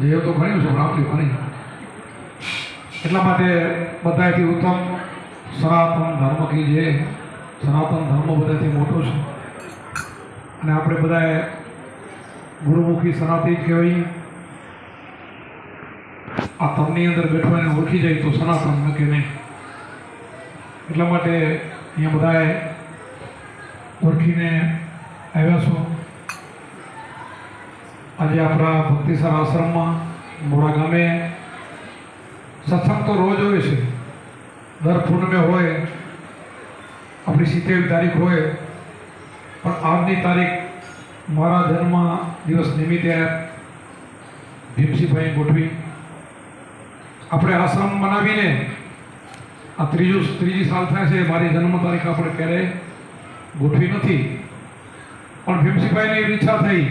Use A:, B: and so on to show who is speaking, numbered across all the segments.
A: જે તો ઘણી છે, પણ આટલું ઘણી. એટલા માટે બધાથી ઉત્તમ સનાતન ધર્મ કી જે સનાતન ધર્મ બધાથી મોટો છે. અને આપણે બધાએ ગુરુમુખી સનાતી જ કહેવાય. આ તમની અંદર બેઠવાને ઓળખી જાય તો સનાતન કે નહીં. એટલા માટે અહીંયા બધાએ ઓળખીને આવ્યા છો. આજે આપણા ભક્તિસર આશ્રમમાં મોડા ગામે સત્સંગ તો રોજ હોય છે. દર પૂર્ણિમે હોય, આપણી સિત્તેર તારીખ હોય, પણ આજની તારીખ મારા જન્મ દિવસ નિમિત્તે ભીમસિંહભાઈ ગોઠવી. આપણે આશ્રમ બનાવીને આ ત્રીજું ત્રીજી સાલ થાય છે, મારી જન્મ તારીખ આપણે ક્યારેય ગોઠવી નથી. પણ ભીમસિંહભાઈની ઈચ્છા થઈ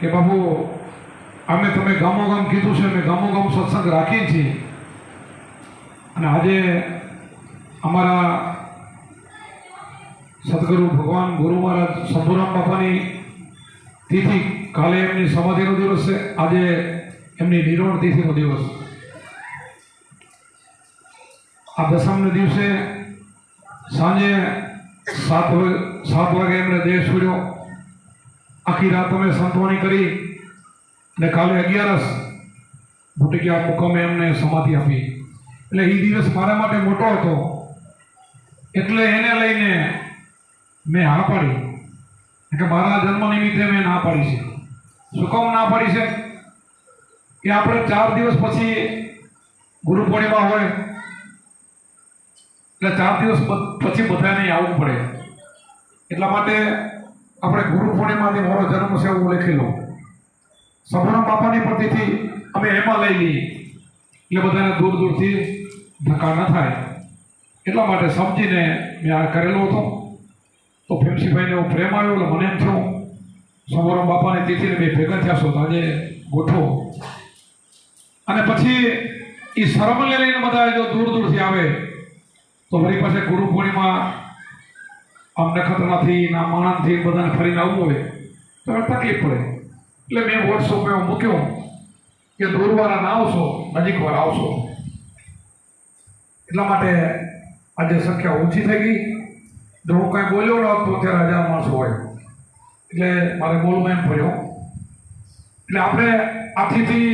A: કે બાબુ, અમે તમે ગામો ગામ કીધું છે, અમે ગામો ગામ સત્સંગ રાખીએ છીએ. અને આજે અમારા સદગુરુ ભગવાન ગુરુ મહારાજ શંભુરામ બાપાની તિથિ કાલે એમની સમાધિનો દિવસ છે. આજે એમની નિર્વાણ તિથિનો દિવસ. આ દસમને દિવસે સાંજે સાત વાગે સાત વાગે એમણે દેહ છોડ્યો આખી રાત અમે સંતવાણી કરી ને કાલે અગિયારસ ભૂટિયા મુકમે એમને સમાધિ આપી. એટલે એ દિવસ મારા માટે મોટો હતો. એટલે એને લઈને મેં હા પાડી. કે મારા જન્મ નિમિત્તે મેં ના પાડી છે. શું કામ ના પાડી છે? કે આપણે ચાર દિવસ પછી ગુરુ પૂર્ણિમા હોય, એટલે ચાર દિવસ પછી બધાને આવવું પડે. એટલા માટે આપણે ગુરુ પૂર્ણિમાથી મારો જન્મ છે એવું લખી લો સભરામ બાપાની પણ તિથિ અમે એમાં લઈ લઈએ. એટલે બધાને દૂર દૂરથી ધક્કા ન થાય. એટલા માટે સમજીને મેં આ કરેલો હતો. તો ભીમસિંહભાઈને હું પ્રેમ આવ્યો એટલે મને એમ થયું સમોરામ બાપાની તિથિને બે ભેગા થયા છો આજે ગોઠવો. અને પછી એ શરમ લઈને બધા જો દૂર દૂરથી આવે, તો મારી પાસે ગુરુ પૂર્ણિમા આમ નખત્રાથી ના માણસથી બધાને ફરીને આવવું હોય તો હવે તકલીફ પડે. એટલે મેં વોટ્સઅપમાં મૂક્યો કે દૂરવાળા ના આવશો, નજીકવાળા આવશો. એટલા માટે આજે સંખ્યા ઓછી થઈ ગઈ. જો હું કાંઈ બોલ્યો ન હતો ત્યારે હજાર માણસો હોય. એટલે મારે બોલવું એમ પડ્યો. એટલે આપણે આથીથી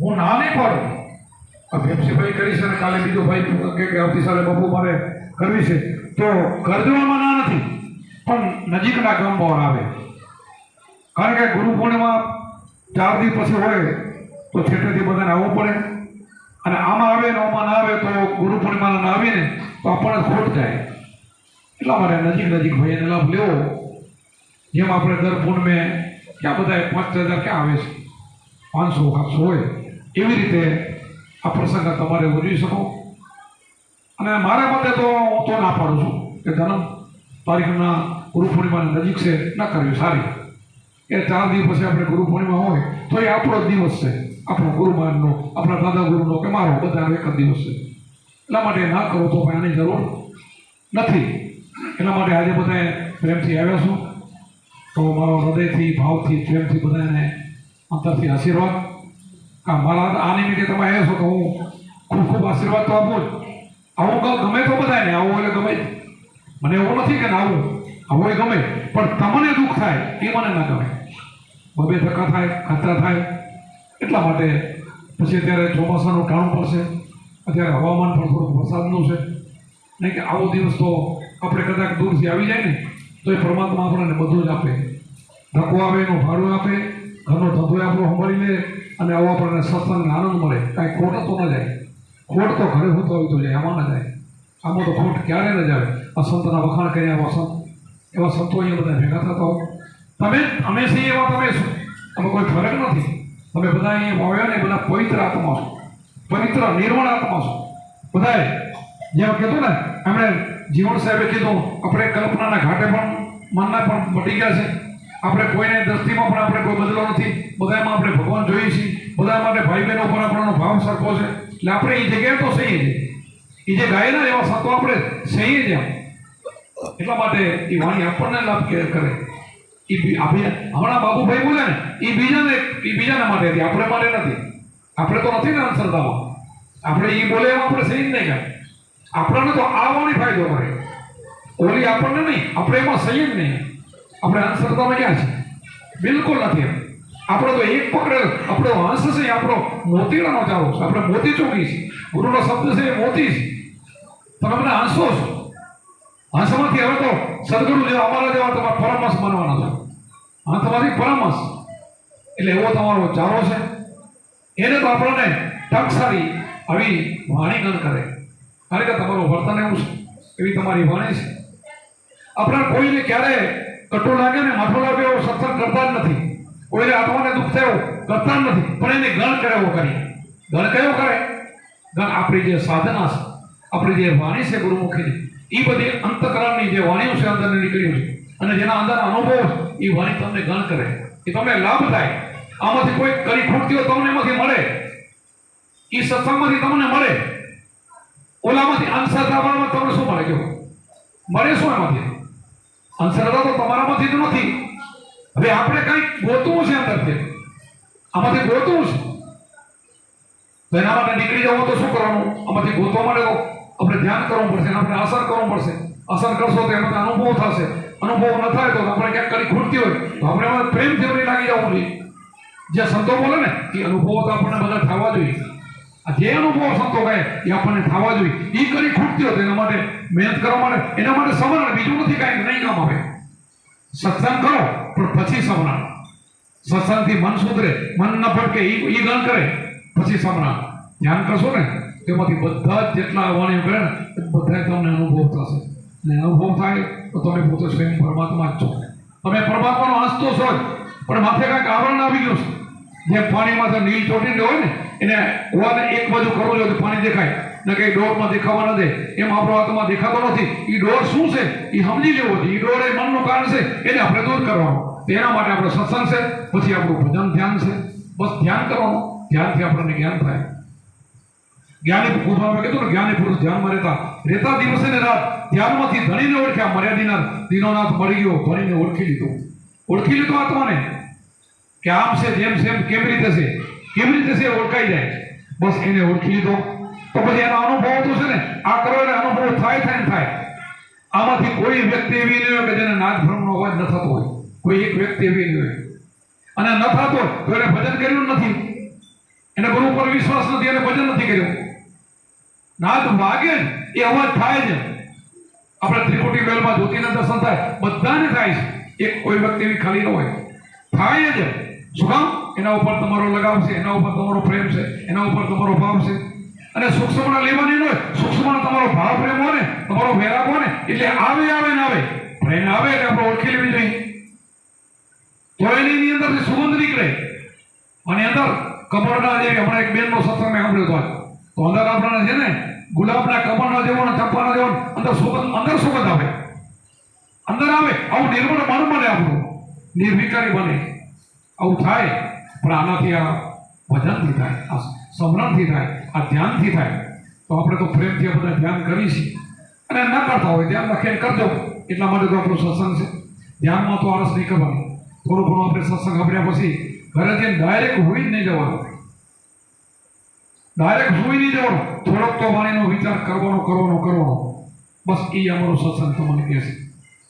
A: હું ના નહીં પાડું. ભીમસિંહભાઈ કરી છે અને કાલે બીજો ભાઈ કે આવતી સાલે બપુ મારે કરવી છે. તો કરજવામાં ના નથી, પણ નજીકના ગામ બહાર આવે. કારણ કે ગુરુ પૂર્ણિમા ચાર દિવસ પછી હોય, તો છેટેથી બધાને આવવું પડે. અને આમાં આવે ને આમાં ના આવે, તો ગુરુ પૂર્ણિમાના ના આવે ને તો આપણને ખોટ જાય એટલા માટે નજીક નજીક ભાઈને લાભ લેવો. જેમ આપણે દર પૂર્ણમે આ બધા પાંચ હજાર ક્યાં આવે છે? પાંચસો, સાતસો હોય. એવી રીતે આ પ્રસંગ તમારે ઉજવી શકો. અને મારા મતે તો હું તો ના પાડું છું કે જન્મ તારીખના ગુરુ પૂર્ણિમાની નજીક છે, ન કરવી, સારી. એ ચાર દિવસ પછી આપણે ગુરુ પૂર્ણિમા હોય, તો એ આપણો જ દિવસ છે. આપણો ગુરુ મહારાજનો આપણા દાદા ગુરુનો કે મારો, બધાનો એક જ દિવસ છે. એટલા માટે ના કરો તો આની જરૂર નથી. એટલા માટે આજે બધાએ પ્રેમથી આવ્યા છું. તો મારો હૃદયથી, ભાવથી, પ્રેમથી બધાને અંતરથી આશીર્વાદ. મારા આ નિમિત્તે તમે આવ્યા છો તો હું ખૂબ ખૂબ આશીર્વાદ તો આપું જ. આવું ગાવ ગમે તો બધાને આવું એટલે ગમે. મને એવું નથી કે ના આવું. આવું એ ગમે. પણ તમને દુઃખ થાય એ મને ના ગમે. બબે ધક્કા થાય, ખતરા થાય, એટલા માટે પછી અત્યારે ચોમાસાનું ટાણું પડશે. અત્યારે હવામાન પણ થોડુંક વરસાદનું છે. નહીં કે આવો દિવસ તો આપણે કદાચ દૂરથી આવી જાય ને, તો એ પરમાત્મા આપણને બધું જ આપે. ધક્કો આવે, એનું ભાડું આપે, ઘરનો ધંધો આપણો સંભાળી લે, અને આવો આપણને સત્સંગ આનંદ મળે. કાંઈ ખોટ તો ન જાય. ખોટ તો ઘરે હોતો હોય તો જાય આમાં ન જાય. આમાં તો ખોટ ક્યારે ન જાય? આ સંતના વખાણ કર્યા એવા સંત. એવા સંતો અહીંયા બધા ભેગા થતા તમે, અમે છીએ એવા તમે છો. તમે કોઈ ફરક નથી. તમે બધા અહીંયા વાવ્યા ને બધા પવિત્ર આત્મા છો. પવિત્ર નિર્મળ આત્મા છો. બધાએ જેમ કીધું ને, એમણે જીવન સાહેબે કીધું, આપણે કલ્પનાના ઘાટે પણ મનના પણ મટી ગયા છે. આપણે કોઈને દ્રષ્ટિમાં પણ આપણે કોઈ બદલો નથી. બધામાં આપણે ભગવાન જોઈએ છીએ. બધા માટે ભાઈ બહેનો પર આપણો ભાવ સરખો છે. એટલે આપણે એ જગ્યાએ તો સહી છે એ જે ગાયના એવા સંતો આપણે સહી જ્યાં એટલા માટે એ વાણી આપણને લાભ કરે એ હમણાં બાબુભાઈ બોલે ને એ બીજાને એ બીજાના માટે હતી, આપણે માટે નથી. આપણે તો નથી ને અંધશ્રદ્ધામાં. આપણે એ બોલે એમાં આપણે સહી જ નહીં કાંઈ આપણને તો આ વાણી ફાયદો કરે. ઓલી આપણને નહીં, આપણે એમાં સહી જ નહીં. આપણે અંધશ્રદ્ધામાં ક્યાં છે બિલકુલ નથી એમ. આપણે તો એક પકડેલ આપણો હંસ છે, આપણો મોતીડાનો ચાલો છે. આપણે મોતી ચોકી છે. ગુરુનો શબ્દ છે એ મોતી છે. તમે અમને હંસો છો. હંસમાંથી હવે તો સદગુરુ જેવા, અમારા જેવા તમારા પરમહંસ માનવાના છો. તમારી પરમહંસ એટલે એવો તમારો ચારો છે. એને તો આપણને ટકસારી આવી વાણી ગણ કરે. કારણ કે તમારું વર્તન એવું છે. એવી તમારી વાણી છે. આપણે કોઈને ક્યારે કટો લાગે ને માથો લાગે એવો સત્સંગ કરતા જ નથી. કોઈને આત્માને દુઃખ થયો, કરતા નથી. પણ એને ગણ કરે એવો કરી. ગણ કયો કરે? ગણ આપણી જે સાધના છે, આપણી જે વાણી છે ગુરુમુખીની એ બધી અંતકરણની જે વાણીઓ છે અંદરની નીકળ્યું છે. અને જેના અંદર અનુભવ છે એ વાણી તમને ગણ કરે. એ તમને લાભ થાય. આમાંથી કોઈ કરી ખૂટતીઓ તમને એમાંથી મળે. એ સત્સંગમાંથી તમને મળે. ઓલામાંથી અંધશ્રદ્ધામાં તમને શું મળે? જો, મળે શું એમાંથી? અંધશ્રદ્ધા તો તમારામાંથી જ નથી. હવે આપણે કંઈક ગોતવું છે અંદરથી. આમાંથી ગોતવું છે. તો એના માટે નીકળી જવું તો શું કરવાનું? આમાંથી ગોતવા માટે આપણે ધ્યાન કરવું પડશે આપણે અસર કરવું પડશે. અસર કરશો તો એમાંથી અનુભવ થશે. અનુભવ ન થાય તો આપણે ક્યાંક કરી ખૂટતી હોય. તો આપણે એમાં પ્રેમ વળી લાગી જવું જોઈએ. જે સંતો બોલે ને, એ અનુભવો તો આપણને બધા થવા જોઈએ. આ જે અનુભવો સંતો કહે, એ આપણને થવા જોઈએ. એ કરી ખૂટતી હોય તો એના માટે મહેનત કરવા માટે એના માટે સમરણ બીજું નથી કાંઈ, નહીં કામ આવે. સત્સંગ કરો, પણ પછી સમરામ સત્સંગથી મન સુધરે, મન ન ભટકે એ ગણ કરે, પછી સમરામ ધ્યાન કરશો ને, તેમાંથી બધા જ જેટલા અવાણીઓ કરે ને બધા તમને અનુભવ થશે. ને અનુભવ થાય તો તમે પોતે સ્વયં પરમાત્મા જ છો. તમે પરમાત્માનો અંશ તો છો પણ માથે કાંઈક આવરણ આવી ગયું છે. જે પાણીમાં તો નીલ ચોટીને હોય ને, એને કુવાને એક બાજુ કરવું જોઈએ પાણી દેખાય. ને કઈ ડોરમાં દેખાવા ન દે. એમ આપણો આત્મા દેખાતો નથી. એ ડોર શું છે? એ સમજી લેવો છે. એ ડોર એ મનનું કારણ છે. એને આપણે દૂર કરવાનું. તેના માટે આપણો સત્સંગ છે. પછી આપણું ભજન ધ્યાન છે. બસ ધ્યાન કરવાનું. ધ્યાનથી આપણને જ્ઞાન થાય. જ્ઞાની પુરુષમાં કીધું ને, જ્ઞાની પુરુષ ધ્યાનમાં રહેતા. રહેતા દિવસે ને રાત ધ્યાનમાંથી ધણીને ઓળખ્યા. મર્યાદીના દિનોનાથ મળી ગયો. ધણીને ઓળખી લીધો. ઓળખી લીધો આત્માને. કે આમ છે, જેમ એમ કેવી રીતે છે? કેવી રીતે છે ઓળખાઈ જાય. બસ એને ઓળખી લીધો. તો પછી એનો અનુભવ તો છે ને? આ કરો અનુભવ થાય થાય ને થાય. આમાંથી કોઈ વ્યક્તિ એવી નહીં હોય કે જેને નાદભ્રમનો અવાજ ન થતો હોય. કોઈ એક વ્યક્તિ એવી નહીં હોય. અને ન થતો તો એને ભજન કર્યું નથી. એને ગુરુ પર વિશ્વાસ નથી, એને ભજન નથી કર્યું. નાદ વાગે એ અવાજ થાય જ. આપણે ત્રિકુટી વેલમાં જ્યોતિના દર્શન થાય, બધાને થાય છે. એક કોઈ વ્યક્તિ એવી ખાલી ન હોય. થાય જ. શું કામ? એના ઉપર તમારો લગાવ છે, એના ઉપર તમારો પ્રેમ છે, એના ઉપર તમારો ભાવ છે. અને સૂક્ષ્મના લેવાની હોય સૂક્ષ્મનો તમારો ભાવ પ્રેમ હોય ને, તમારો વેરાગ હોય ને, એટલે આવે આવે ને આવે. પણ એને આવે એટલે આપણે ઓળખી લેવી જોઈએ. તો એની અંદરથી સુગંધ નીકળે અને અંદર કમળના જે હમણાં એક બેનનો સત્સંગ મેં સાંભળ્યો હતો. તો અંદર આપણને છે ને, ગુલાબના કમળના જેવો ને ચંપાના જેવો અંદર સુગંધ અંદર સુગંધ આવે. અંદર આવે, આવું નિર્મળ મન બને આપણું. નિર્વિકારી બને. આવું થાય, પણ આનાથી આ ભજનથી થાય, આ સમરણથી થાય. આ ધ્યાનથી થાય, તો આપણે તો પ્રેમથી બધા ધ્યાન કરીશું અને ન કરતા હોય ધ્યાન રાખીને કરજો. એટલા માટે તો આપણો સત્સંગ છે. ધ્યાનમાં તો આળસ નહીં કરવાનો. થોડું ઘણું આપણે સત્સંગ સાંભળ્યા પછી ઘરે જઈને ડાયરેક્ટ હોઈ જ નહીં જવાનું. ડાયરેક્ટ હોઈ નહીં જવાનું. થોડોક તો વાણીનો વિચાર કરવાનો કરવાનો કરવાનો. બસ એ અમારો સત્સંગ તમને કહેશે.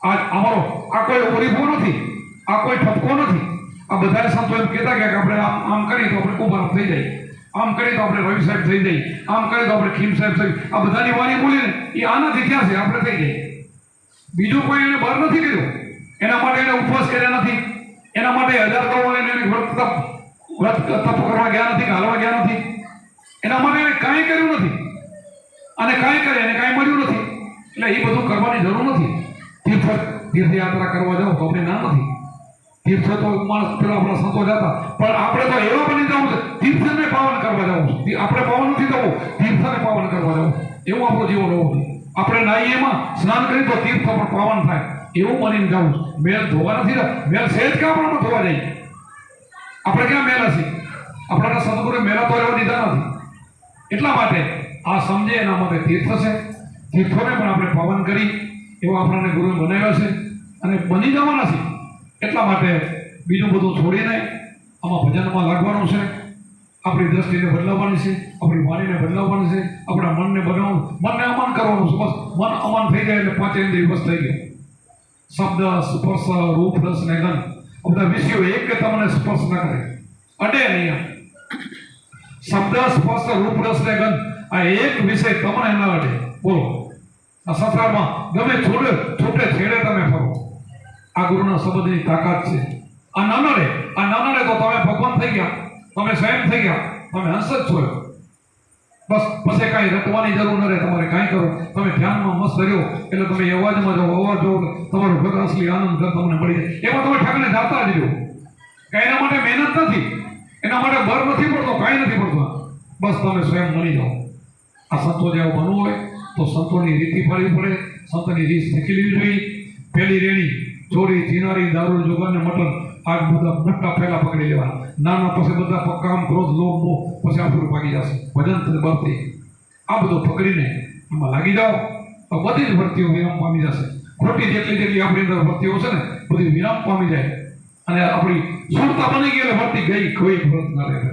A: આજ અમારો, આ કોઈ ઓરીફો નથી. આ કોઈ ઠપકો નથી. આ બધા સંતો એમ કહેતા કે આપણે આમ આમ કરીએ તો આપણે કુંભાર થઈ જાય. આમ કરીએ તો આપણે રવિ સાહેબ થઈ જાય આમ કરીએ તો આપણે ખીમ સાહેબ થઈ આ બધાની વાણી બોલીને એ આનાથી ક્યાં છે. આપણે થઈ જાય બીજું કોઈ એને બહાર નથી કર્યું. એના માટે એને ઉપવાસ કર્યા નથી. એના માટે હજાર એને એને વ્રત તપ વ્રત તપ કરવા ગયા નથી હાલવા ગયા નથી. એના માટે એને કાંઈ કર્યું નથી. અને કાંઈ કરે, એને કાંઈ મળ્યું નથી. એટલે એ બધું કરવાની જરૂર નથી. તીર્થ તીર્થયાત્રા કરવા જાઓ તો આપણે ના નથી. તીર્થ તો માણસ પેલા આપણા સંતો જતા. પણ આપણે તો એવા બની જવું છે, તીર્થને પાવન કરવા જવું છે. આપણે પાવન નથી થવું, તીર્થને પાવન કરવા જવું એવું આપણું જીવન હોવું આપણે નાહીએ એમાં સ્નાન કરીએ તો તીર્થ પણ પાવન થાય. એવું માનીને જવું. મેલ ધોવા નથી. મેલ સહેજ ક્યાં આપણે ધોવા જઈએ આપણે ક્યાં મેલ હશે? આપણા સદગુરુ મેલા તો રહેવા દીધા નથી. એટલા માટે આ સમજે એના માટે તીર્થ છે. તીર્થોને પણ આપણે પાવન કરી. એવો આપણને ગુરુએ બનાવ્યો છે. અને બની જવાના છે. એટલા માટે બીજું બધું છોડીને આમાં ભજનમાં લાગવાનું છે. આપણી દ્રષ્ટિને બદલાવવાની છે, આપણી વાણીને બદલાવવાની છે, આપણા મનને બનાવવાનું મનને અમાન કરવાનું છે, બસ. મન અમાન થઈ જાય એટલે પાંચ ઇન્દ્રિય બસ થઈ ગયા. શબ્દ, સ્પર્શ, રૂપ, રસ ને ગન બધા વિષયો એક કે તમને સ્પર્શ ન કરે. અડે નહીં શબ્દ, સ્પર્શ, રૂપ, રસ ને ગન આ એક વિષય તમને ન અડે. બોલો. આ સંસારમાં ગમે છોડે છૂટે છેડે તમે ફરો. આ ગુરુના શબ્દની તાકાત છે. આ નાનો રે આ નાનાડે તો તમે ભગવાન થઈ ગયા. તમે સ્વયં થઈ ગયા. તમે હંસ જ છો. બસ, પછી કાંઈ રટવાની જરૂર ન રહે. તમારે કાંઈ કરો તમે ધ્યાનમાં મસ્ત રહ્યો. એટલે તમે અવાજમાં જાઓ, અવાજ જો તમારું ભગ અસલી આનંદ તમને મળી જાય. એમાં તમે ઠાકને જાતા જ રહ્યો એના માટે મહેનત નથી. એના માટે બર નથી પડતો, કાંઈ નથી પડતો. બસ તમે સ્વયં મળી જાઓ. આ સંતો જેવું બનવું હોય, તો સંતોની રીતિ પાડવી પડે. સંતોની રીત શીખી લેવી જોઈએ. પહેલી રેણી ચોરી ચીનારી દારૂ જોગાને મટન આ બધા મોટા ફેલા પકડી લેવાના. નાના પછી બધા કામ, ક્રોધ, લોભ, મોહ, પછી આપણું ભાગી જશે. ભજન બળતી આ બધું પકડીને એમાં લાગી જાઓ. તો બધી જ ભરતીઓ વિરામ પામી જશે. ખોટી જેટલી જેટલી આપણી અંદર ભરતીઓ છે ને, બધી વિરામ પામી જાય. અને આપણી સુરતા બની ગઈ એટલે ભરતી ગઈ, કોઈ ભરત ના રહે.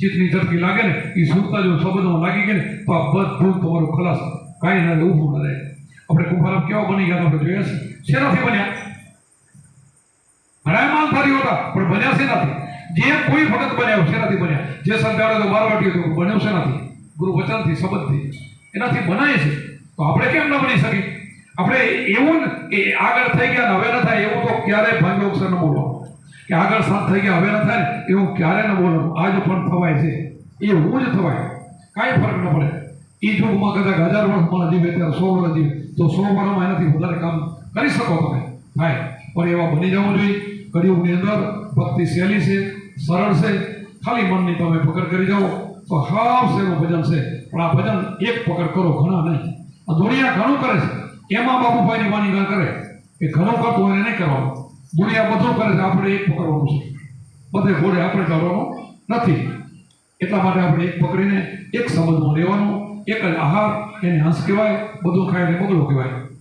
A: ચિત્તની ઝડપી લાગે ને એ સુરતા જો શબ્દમાં લાગી ગઈ ને, તો આ બધું તમારું ખલાસ કાંઈ ના ઉભું ના રહે. આપણે કુંભારામ કેવા બની ગયા આપણે જોયા છે? શેનાથી બન્યા? ઘણા માલધારીઓ હતા, પણ બન્યા શેનાથી? જે કોઈ ભગત બન્યા શેનાથી બન્યા? જે સંતાડે તો બારવાટી હતું, બન્યો શેનાથી? ગુરુ વચનથી એનાથી બનાય છે. તો આપણે કેમ ન બની શકીએ? આપણે એવું કે આગળ થઈ ગયા હવે ન થાય, એવું તો ક્યારેય અક્ષર ન બોલો કે આગળ સાત થઈ ગયા, હવે ન થાય એવું ક્યારે ન બોલવાનું. આજ પણ થવાય છે. એવું જ થવાય. કાંઈ ફરક ન પડે. એ યુગમાં કદાચ હજાર વર્ષ માણસ જીવે ત્યારે સો વર્ષ જીવે તો સો વર્ષમાં એનાથી વધારે કામ કરી શકો તમે. થાય પણ એવા બની જવું જોઈએ. કળિયુગની અંદર ભક્તિ સહેલી છે, સરળ છે. ખાલી મનની તમે પકડ કરી જાઓ, તો હાવ એવું ભજન છે. પણ આ ભજન એક પકડ કરો, ઘણા નહીં. આ દુનિયા ઘણું કરે છે. એમાં બાબુભાઈની માની ના કરે. એ ઘણું કરતું હોય નહીં કરવાનું. દુનિયા બધું કરે છે, આપણે એક પકડવાનું છે. બધે ઘોડે આપણે કરવાનું નથી. એટલા માટે આપણે એક પકડીને એક સંબંધમાં રહેવાનું, એક જ આહાર, એને હંસ કહેવાય, બધું ખાય ને બગલો કહેવાય.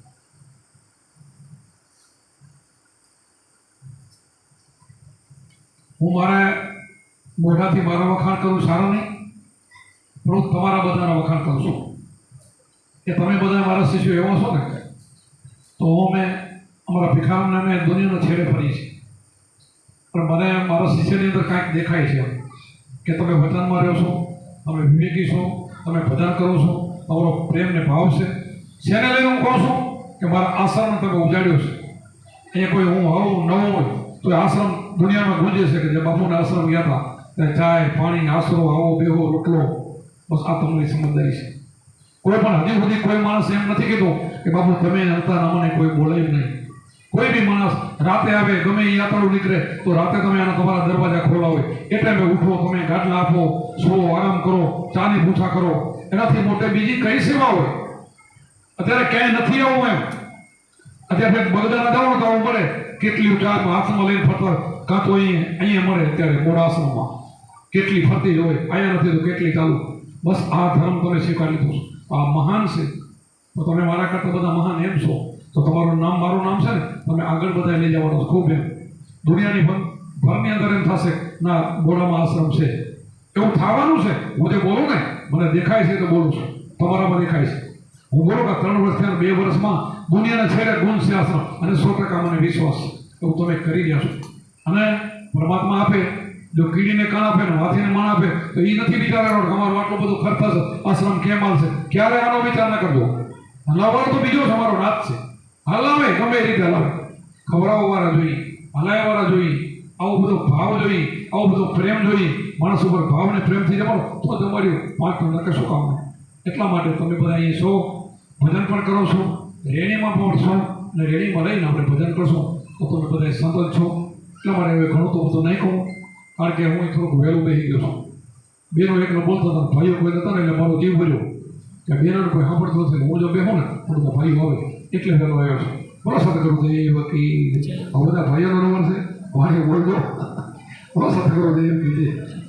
A: હું મારા મોઢાથી મારા વખાણ કરું સારો નહીં, પણ હું તમારા બધાના વખાણ કરું છું. કે તમે બધા મારા શિષ્યો એવા છો ને, તો હું મેં અમારા ભિખારણને અમે દુનિયાના છેડે ફરી છે પણ મને મારા શિષ્યની અંદર કાંઈક દેખાય છે કે તમે વચનમાં રહ્યો છો તમે વિવેકી છો તમે ભજન કરો છો તમારો પ્રેમને ભાવ છે. શેને લઈને હું કહું છું કે મારા આશ્રમ તમે ઉજાડ્યો છે. અહીંયા કોઈ હું આવું ન હોય. તો આશ્રમ દુનિયામાં ગુંજે છે કે જે બાપુના આશ્રમ ગયા હતા, ત્યાં ચાય પાણી આશરો, આવો, બેહો, રોટલો, બસ આ તમને સમજદારી છે. કોઈ પણ હજી સુધી કોઈ માણસ એમ નથી કીધું કે બાપુ તમે હતા અમને કોઈ બોલે નહીં. કોઈ બી માણસ રાતે આવે, ગમે એ યાત્રાળુ નીકળે, તો રાતે તમે એના તમારા દરવાજા ખોલાવો. એ ટાઈમે ઉઠો, તમે ગાડલા આપો, સુવો, આરામ કરો, ચાની પૂછા કરો. એનાથી મોટે બીજી કઈ સેવા હોય? અત્યારે ક્યાંય નથી આવું એમ. અત્યારે બગદાના જાઓ ને તો આવું મળે. કેટલી ચા હાથમાં લઈને ફરતો કાં તો અહીંયા અહીંયા મળે અત્યારે મોડા આશ્રમમાં કેટલી ફરતી હોય, અહીંયા નથી તો કેટલી ચાલુ. બસ આ ધર્મ તમે સ્વીકારી લીધો. આ મહાન છે. તો તમે મારા કરતાં બધા મહાન એમ છો. તો તમારું નામ, મારું નામ છે ને, તમે આગળ બધા લઈ જવાનું ખૂબ એમ. દુનિયાની ભર ભરની અંદર એમ થશે, ના બોડામાં આશ્રમ છે. એવું થવાનું છે. હું જે બોલું ને, મને દેખાય છે તો બોલું છું. તમારામાં દેખાય છે. હું બોલો કે ત્રણ વર્ષ થયા બે વર્ષમાં દુનિયાના છેડે ગુણ છે આશ્રમ અને સો ટકા મને વિશ્વાસ. એવું તમે કરી રહ્યા છો. અને પરમાત્મા આપે, જો કીડીને કાન આપે ને હાથીને માણ આપે, તો એ નથી વિચારવાનો કે અમારો આટલો બધો ખર્ચ થશે. આશ્રમ કેમ આવશે? ક્યારે આનો વિચાર ના કરજો હલાવવાનો તો બીજો જ અમારો નાથ છે. હલાવે, ગમે એ રીતે હલાવે. ખવડાવવાવાળા જોઈએ હલાવવાળા જોઈએ આવો બધો ભાવ જોઈએ આવો બધો પ્રેમ જોઈએ માણસ ઉપર ભાવને પ્રેમથી જમાડો, તો તમારી પાંચ નકે કામ એટલા માટે તમે બધા અહીંયા છો. ભજન પણ કરો છો રેણીમાં પણ છો અને રેણીમાં લઈને આપણે ભજન કરશું. તો તમે બધા સંત છો. એટલે મારે હવે ઘણું તો બધું નહીં કહું કારણ કે હું થોડુંક વહેલું બેસી ગયો છું. બેનો એકલો બોલતો હતો, ભાઈઓ કોઈ નતા ને એટલે મારો જીવ ભર્યો. કે બેનો કોઈ સાંભળતો નથી હું જો બેહું ને, તો બધા ભાઈઓ આવે. એટલે વહેલો આવ્યો છું. બોલો સાથે કરું દેવ વકીલ. આ બધા ભાઈઓનો નંબર છે. વાણી બોલજો. બોલો સાથે કરો દેવ કીધે